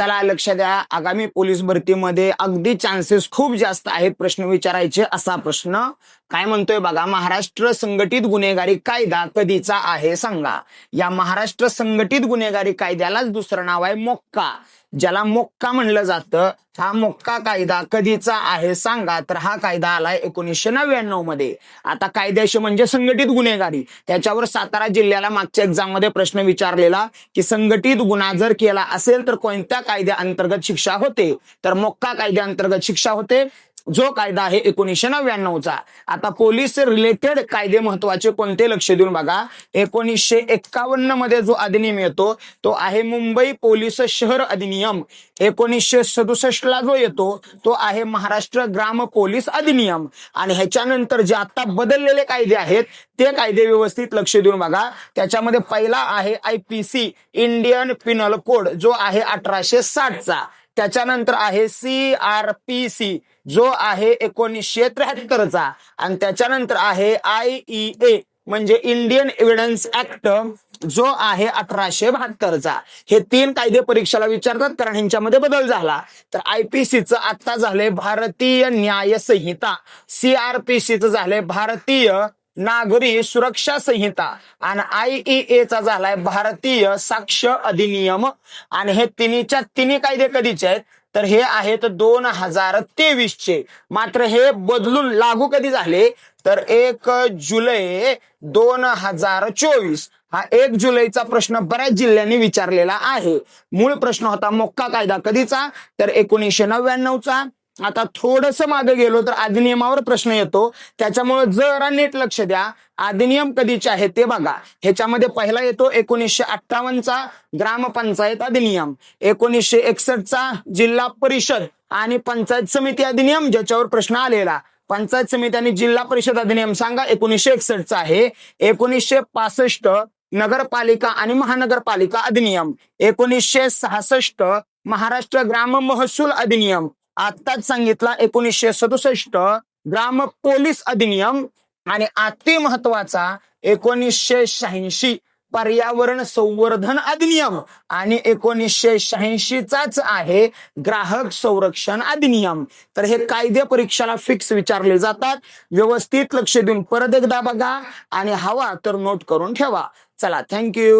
चला लक्ष द्या. आगामी पोलीस भरतीमध्ये अगदी चान्सेस खूप जास्त आहेत प्रश्न विचारायचे असा प्रश्न. काय म्हणतोय बघा महाराष्ट्र संघटित गुन्हेगारी कायदा कधीचा आहे सांगा. या महाराष्ट्र संघटित गुन्हेगारी कायद्यालाच दुसरं नाव आहे मोक्का. ज्याला मोक्का म्हणलं जातं हा मोक्का कायदा कधीचा आहे सांगा. तर हा कायदा आलाय एकोणीसशे नव्याण्णवमध्ये. आता कायद्याशी म्हणजे संघटित गुन्हेगारी. त्याच्यावर सातारा जिल्ह्याला मागच्या एक्झाममध्ये प्रश्न विचारलेला की संघटित गुन्हा जर केला असेल तर कोणत्या कायद्या अंतर्गत शिक्षा होते तर मोक्का कायद्याअंतर्गत शिक्षा होते. जो कायदा आहे एकोणीसशे नव्याण्णवचा. आता पोलीस रिलेटेड कायदे महत्त्वाचे कोणते? लक्ष देऊन बघा. एकोणीसशे एक्कावन्नमध्ये जो अधिनियम येतो तो आहे मुंबई पोलीस शहर अधिनियम. एकोणीसशे सदुसष्ट ला जो येतो तो आहे महाराष्ट्र ग्राम पोलीस अधिनियम. आणि ह्याच्यानंतर जे आता बदललेले कायदे आहेत ते कायदे व्यवस्थित लक्ष देऊन बघा. त्याच्यामध्ये पहिला आहे I P C Indian penal code जो आहे अठराशे साठचा. त्याच्यानंतर आहे सी आर पी सी जो आहे एकोणीसशे त्र्याहत्तरचा. आणि त्याच्यानंतर आहे आय ई ए म्हणजे इंडियन एव्हिडन्स ऍक्ट जो आहे अठराशे बहात्तरचा. हे तीन कायदे परीक्षेला विचारतात कारण ह्यांच्यामध्ये बदल झाला. तर आयपीसीचं आता झालंय भारतीय न्याय संहिता सीआरपीसीचं झालंय भारतीय नागरी सुरक्षा संहिता. आणि आय चा झालाय भारतीय साक्ष अधिनियम. आणि हे तिन्हीच्या तिन्ही कायदे कधीचे आहेत? तर हे आहेत दोन हजार तेवीस चे मात्र हे बदलून लागू कधी झाले? तर एक जुलै दोन हजार चोवीस. हा एक जुलैचा प्रश्न बऱ्याच जिल्ह्यांनी विचारलेला आहे. मूळ प्रश्न होता मोक्का कायदा कधीचा? तर एकोणीसशे नव्याण्णवचा. आता थोडस मागे गेलो तर अधिनियमावर प्रश्न येतो. त्याच्यामुळे जरा नीट लक्ष द्या. अधिनियम कधीचे आहे ते बघा. ह्याच्यामध्ये पहिला येतो एकोणीसशे अठ्ठावन्नचा ग्रामपंचायत अधिनियम. एकोणीसशे एकसष्टचा जिल्हा परिषद आणि पंचायत समिती अधिनियम ज्याच्यावर प्रश्न आलेला. पंचायत समिती आणि जिल्हा परिषद अधिनियम सांगा एकोणीसशे एकसष्टचा आहे. एकोणीसशे पासष्ट नगरपालिका आणि महानगरपालिका अधिनियम. एकोणीसशे सहासष्ट महाराष्ट्र ग्राम महसूल अधिनियम. आत्ताच सांगितला एकोणीसशे सदुसष्ट ग्राम पोलीस अधिनियम आणि अति महत्त्वाचा एकोणीसशे शहाऐंशी पर्यावरण संवर्धन अधिनियम आणि एकोणीसशे शहाऐंशीचाच आहे ग्राहक संरक्षण अधिनियम. तर हे कायदे परीक्षाला फिक्स विचारले जातात. व्यवस्थित लक्ष देऊन परत एकदा बघा आणि हवा तर नोट करून ठेवा. चला थँक्यू